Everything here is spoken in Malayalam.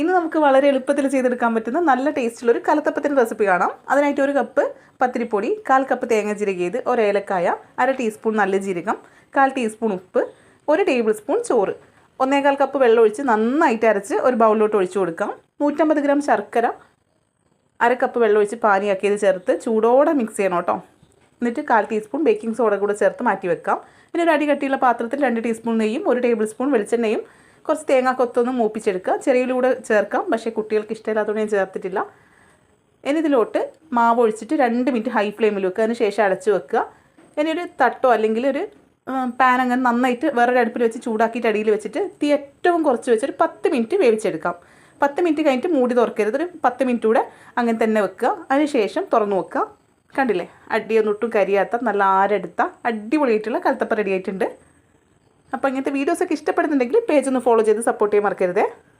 ഇന്ന് നമുക്ക് വളരെ എളുപ്പത്തിൽ ചെയ്തെടുക്കാൻ പറ്റുന്ന നല്ല ടേസ്റ്റുള്ള ഒരു കലത്തപ്പത്തിന്റെ റെസിപ്പി കാണാം. അതിനായിട്ട് ഒരു കപ്പ് പത്തിരിപ്പൊടി കാൽ കപ്പ് തേങ്ങ ജീരകയത് ഒരു ഏലക്കായ അര ടീസ്പൂൺ നല്ല ജീരകം കാൽ ടീസ്പൂൺ ഉപ്പ് ഒരു ടേബിൾ സ്പൂൺ ചോറ്. ഒന്നേകാൽ കപ്പ് വെള്ളം ഒഴിച്ച് നന്നായിട്ട് അരച്ച് ഒരു ബൗളിലോട്ട് ഒഴിച്ചു കൊടുക്കാം. നൂറ്റമ്പത് ഗ്രാം ശർക്കര അര കപ്പ് വെള്ളം ഒഴിച്ച് പാനിയാക്കിയത് ചേർത്ത് ചൂടോടെ മിക്സ് ചെയ്യണം കേട്ടോ. എന്നിട്ട് കാൽ ടീസ്പൂൺ ബേക്കിംഗ് സോഡ കൂടെ ചേർത്ത് മാറ്റി വെക്കാം പിന്നെ ഒരു അടി കട്ടിയുള്ള പാത്രത്തിൽ രണ്ട് ടീസ്പൂൺ നെയ്യും ഒരു ടേബിൾ സ്പൂൺ വെളിച്ചെണ്ണയും കുറച്ച് തേങ്ങ കൊത്തൊന്ന് മൂപ്പിച്ചെടുക്കുക. ചെറിയിലൂടെ ചേർക്കാം. പക്ഷേ കുട്ടികൾക്ക് ഇഷ്ടമില്ലാത്തതുകൊണ്ട് ഞാൻ ചേർത്തിട്ടില്ല. ഇനി ഇതിലോട്ട് മാവ് ഒഴിച്ചിട്ട് രണ്ട് മിനിറ്റ് ഹൈ ഫ്ലെയിമിൽ വെക്കുക. അതിന് ശേഷം അടച്ചു വെക്കുക. ഇനി ഒരു തട്ടോ അല്ലെങ്കിൽ ഒരു പാൻ അങ്ങനെ നന്നായിട്ട് വേറൊരു അടുപ്പിൽ വെച്ച് ചൂടാക്കിയിട്ട് അടിയിൽ വെച്ചിട്ട് തീ ഏറ്റവും കുറച്ച് വെച്ചൊരു പത്ത് മിനിറ്റ് വേവിച്ചെടുക്കാം. പത്ത് മിനിറ്റ് കഴിഞ്ഞിട്ട് മൂടി തുറക്കരുത്. ഒരു പത്ത് മിനിറ്റ് കൂടെ അങ്ങനെ തന്നെ വെക്കുക. അതിന് ശേഷം തുറന്നു വെക്കുക കണ്ടില്ലേ? അടിയൊന്നും ഒട്ടും കരിയാത്ത നല്ല ആരെടുത്ത അടിപൊളിയായിട്ടുള്ള കലത്തപ്പ റെഡി ആയിട്ടുണ്ട്. അപ്പോൾ ഇങ്ങനത്തെ വീഡിയോസൊക്കെ ഇഷ്ടപ്പെടുന്നുണ്ടെങ്കിൽ പേജ് ഒന്ന് ഫോളോ ചെയ്ത് സപ്പോർട്ട് ചെയ്യാൻ മറക്കരുതേ.